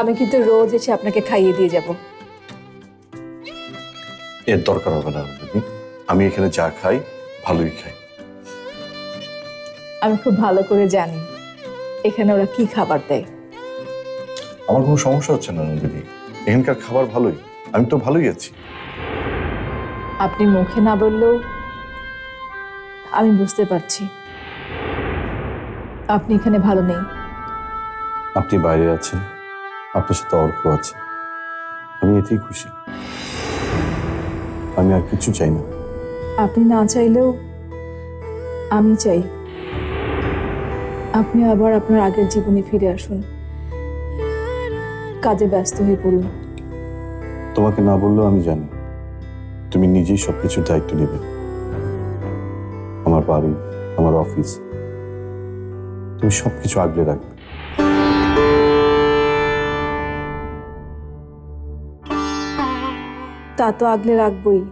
আমি কিন্তু রোজ এসে আপনাকে খাইয়ে দিয়ে যাব। এর দরকার হবে না আমি এখানে যা খাই ভালোই খাই। আমি খুব ভালো করে জানি এখানে ওরা কি খাবার দেয়। আমার কোনো সমস্যা হচ্ছে না দিদি এখানকার খাবার ভালোই। আমি তো ভালোই আছি। আপনি মুখে না বললেও আমি বুঝতে পারছি। আপনি এখানে ভালো নেই। আপনি বাইরে আছেন। আপনার সাথে অর্ক আছে। আমি এতেই খুশি। আমি আর কিছু চাই না। আপনি না চাইলেও আমি চাই। আপনি আবার আপনার আগের জীবনে ফিরে আসুন। কাজে ব্যস্ত হয়ে পড়ুন। তোমাকে না বললেও আমি জানি। তুমি নিজেই সবকিছুর দায়িত্ব নেবে। আমার বাড়ি আমার অফিস। তুমি সবকিছু আগলে রাখবে। তা তো আগলে রাখবই।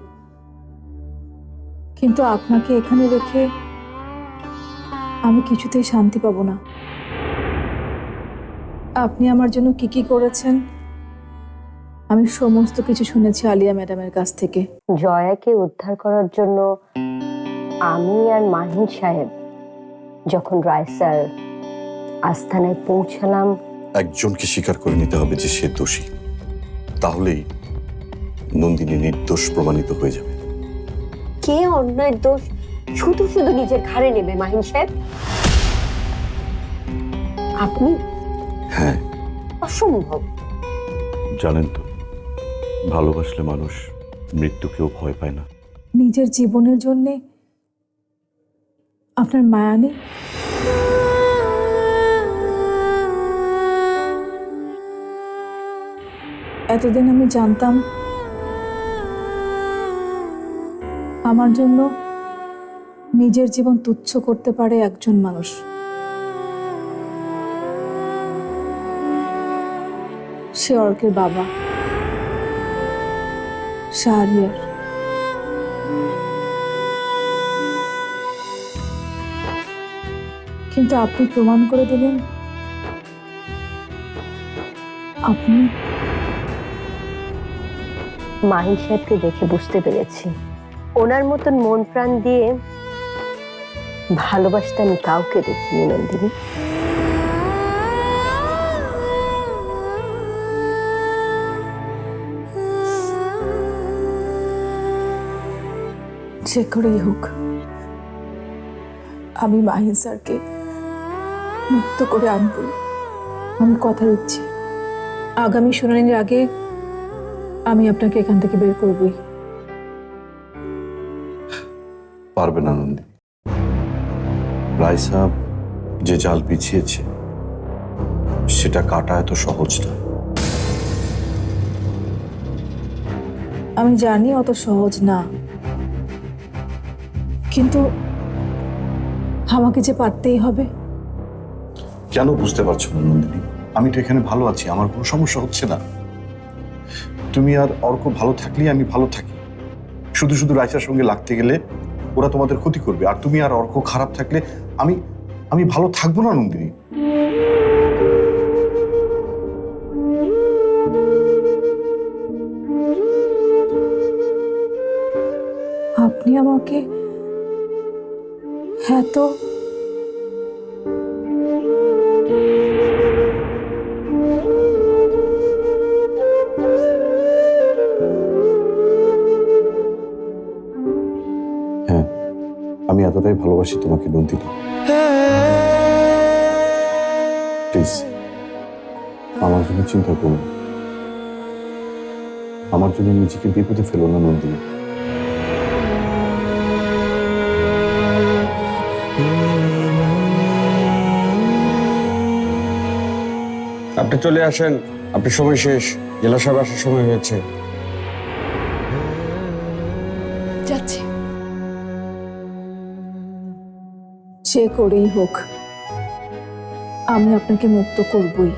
কিন্তু আপনাকে এখানে রেখে আমি কিছুতেই শান্তি পাবো না। আপনি আমার জন্য কি কি করেছেন? আমি সমস্ত কিছু শুনেছি আলিয়া ম্যাডামের কাছ থেকে। জয়াকে উদ্ধার করার জন্য আমি আর মাহিন সাহেব যখন রায় স্যার আস্থানায় পৌঁছালাম একজনকে স্বীকার করে নিতে হবে যে সে দোষী। তাহলেই নন্দিনী নির্দোষ প্রমাণিত হয়ে যাবে। কে অন্যায়ের দোষ? শুধু শুধু নিজের ঘাড়ে নেবে মাহিন সাহেব। আপনি? হ্যাঁ। অসম্ভব। জানেন তো ভালোবাসলে মানুষ মৃত্যুকেও ভয় পায় না। নিজের জীবনের জন্যে আপনার মায়া নেই? এতদিন আমি জানতাম আমার জন্য নিজের জীবন তুচ্ছ করতে পারে একজন মানুষ। সে অর্কের বাবা। শাহরিয়ার। কিন্তু আপনি প্রমাণ করে দিলেন, আপনি মাহিন সাহেবকে দেখে বুঝতে পেরেছি। ওনার মতন মন প্রাণ দিয়ে ভালোবাসতে আমি কাউকে দেখিনি, নন্দিনী। যে করেই হোক, আমি মাহিন স্যারকে মুক্ত করে আনবই আমি কথা দিচ্ছি। আগামী শুনানির আগে আমি আপনাকে এখান থেকে বের করবই। পারবে না নন্দী রায় সাহেব যে জাল পিছিয়েছে সেটা কাটা এত সহজ না। আমি জানি অত সহজ না। কিন্তু আমাকে যে পারতেই হবে। কেন বুঝতে পারছ না নন্দিনী? আমি তো এখানে ভালো আছি আমার কোনো সমস্যা হচ্ছে না। তুমি আর অর্ক ভালো থাকলেই আমি ভালো থাকি। শুধু শুধু রাইসার সঙ্গে লাগতে গেলে ওরা তোমাদের ক্ষতি করবে। আর তুমি আর অর্ক খারাপ থাকলে আমি আমি ভালো থাকব না, নন্দিনী। আপনি আমাকে হ্যাঁ হ্যাঁ এতটাই ভালোবাসি তোমাকে নন্দিনী। প্লিজ আমার জন্য চিন্তা করো আমার জন্য নিজেকে বিপদে ফেলো না নন্দিনী। আপনি চলে আসেন আপনি সময় শেষ। জেলা সাহেব আসার সময় হয়েছে। যাচ্ছি। যে করেই হোক আমি আপনাকে মুক্ত করবই।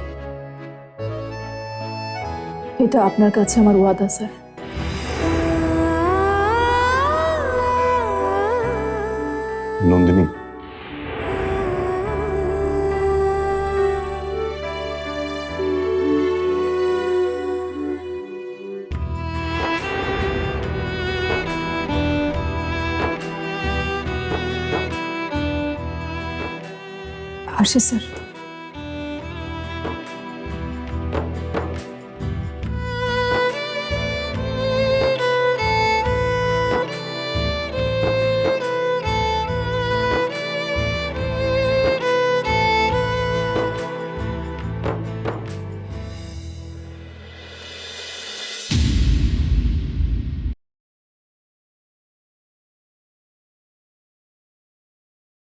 এটা আপনার কাছে আমার ওয়াদা স্যার। নন্দিনী আসি স্যার